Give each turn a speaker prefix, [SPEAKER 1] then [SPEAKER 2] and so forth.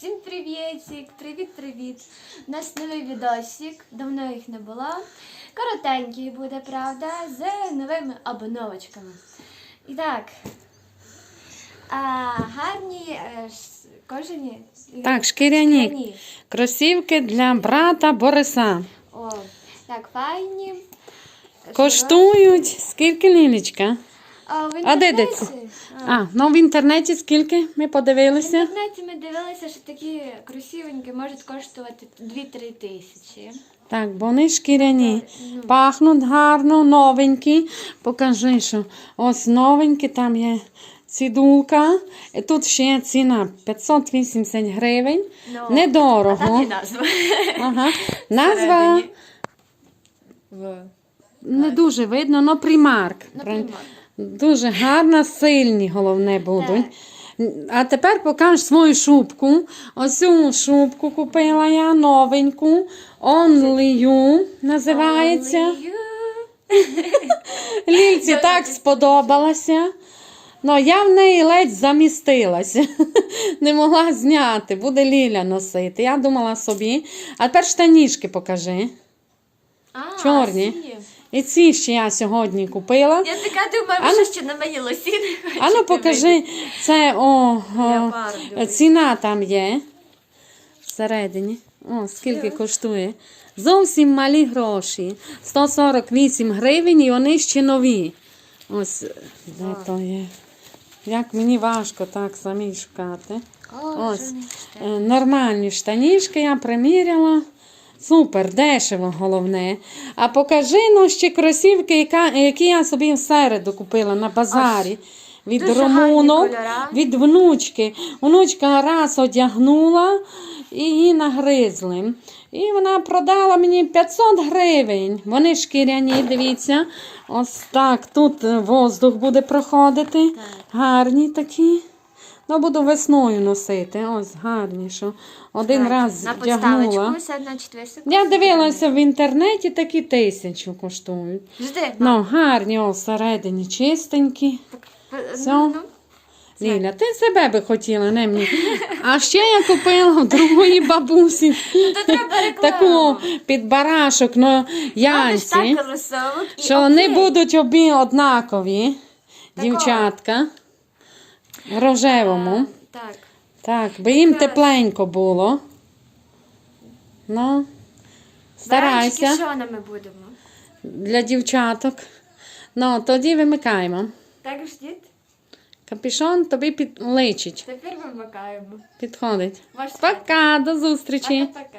[SPEAKER 1] Всім привітик! Привіт-привіт! У нас новий відосик, давно їх не було. Коротенький буде, правда, з новими обновочками. І так, а, гарні е, кожані.
[SPEAKER 2] Так, шкіряні.
[SPEAKER 1] Шкіряні.
[SPEAKER 2] Кросівки для брата Бориса.
[SPEAKER 1] О, так, файні.
[SPEAKER 2] Коштують скільки лілічка?
[SPEAKER 1] А, в
[SPEAKER 2] А де де? А, ну в інтернеті скільки ми
[SPEAKER 1] В інтернеті ми дивилися, що такі красивенькі можуть коштувати 2-3 тисячі.
[SPEAKER 2] Так, бо вони шкіряні.
[SPEAKER 1] Ну.
[SPEAKER 2] Пахнуть гарно, новенькі. Покажи, що ось новенькі, там є цідулка. Тут ще є ціна 580 гривень.
[SPEAKER 1] Ну, А
[SPEAKER 2] Недорого.
[SPEAKER 1] назва.
[SPEAKER 2] Ага. Назва
[SPEAKER 1] В...
[SPEAKER 2] не дуже видно, але примарк.
[SPEAKER 1] Примарк.
[SPEAKER 2] Дуже гарна, сильні, головне будуть. А тепер покаж свою шубку. Ось цю шубку купила я новеньку. Only You називається.
[SPEAKER 1] Only you.
[SPEAKER 2] Лільці так сподобалася. Ну, я в неї ледь замістилася. Не могла зняти, буде Ліля носити. Я думала собі. А тепер штанішки покажи.
[SPEAKER 1] А,
[SPEAKER 2] Чорні.
[SPEAKER 1] ці.
[SPEAKER 2] І ці ще я сьогодні купила.
[SPEAKER 1] Я така думаю,
[SPEAKER 2] А ну-
[SPEAKER 1] що ще на мені лосіни
[SPEAKER 2] А ну покажи, це о, о, ціна там є. Всередині. О, скільки коштує. Зовсім малі гроші. 148 гривень і вони ще нові. Ось де то є. Як мені важко так самі шукати. Ось е, нормальні штанішки я приміряла. Супер, дешево головне. А покажи ну, ще кросівки, які я собі в середу купила на базарі. Від
[SPEAKER 1] Дуже гарні
[SPEAKER 2] від внучки. Внучка раз одягнула і її нагризли. І вона продала мені 500 гривень. Вони шкіряні, дивіться. Ось так. Тут воздух буде проходити. Гарні такі. Ну, буду весною носити. Ось гарні, що один раз
[SPEAKER 1] на
[SPEAKER 2] вдягнула.
[SPEAKER 1] на.
[SPEAKER 2] Я дивилася в інтернеті, такі тисячу коштують.
[SPEAKER 1] Жди,
[SPEAKER 2] Ну, гарні, о, всередині чистенькі. Все.
[SPEAKER 1] Ну,
[SPEAKER 2] Ліля, ти себе би хотіла, не мені. А ще я купила в другої бабусі
[SPEAKER 1] Ну,
[SPEAKER 2] таку під барашок на янці,
[SPEAKER 1] так
[SPEAKER 2] що вони будуть обі однакові, дівчатка. В рожевому.
[SPEAKER 1] Так.
[SPEAKER 2] Так, би їм
[SPEAKER 1] Якраз.
[SPEAKER 2] тепленько було. Ну,
[SPEAKER 1] Старайся.
[SPEAKER 2] старайся
[SPEAKER 1] Що ми будемо?
[SPEAKER 2] для дівчаток. Ну, тоді вимикаємо.
[SPEAKER 1] Так ждіть.
[SPEAKER 2] Капішон тобі під... личить,
[SPEAKER 1] Тепер вимикаємо.
[SPEAKER 2] підходить.
[SPEAKER 1] Можеш.
[SPEAKER 2] Пока, до зустрічі.
[SPEAKER 1] Пока-пока.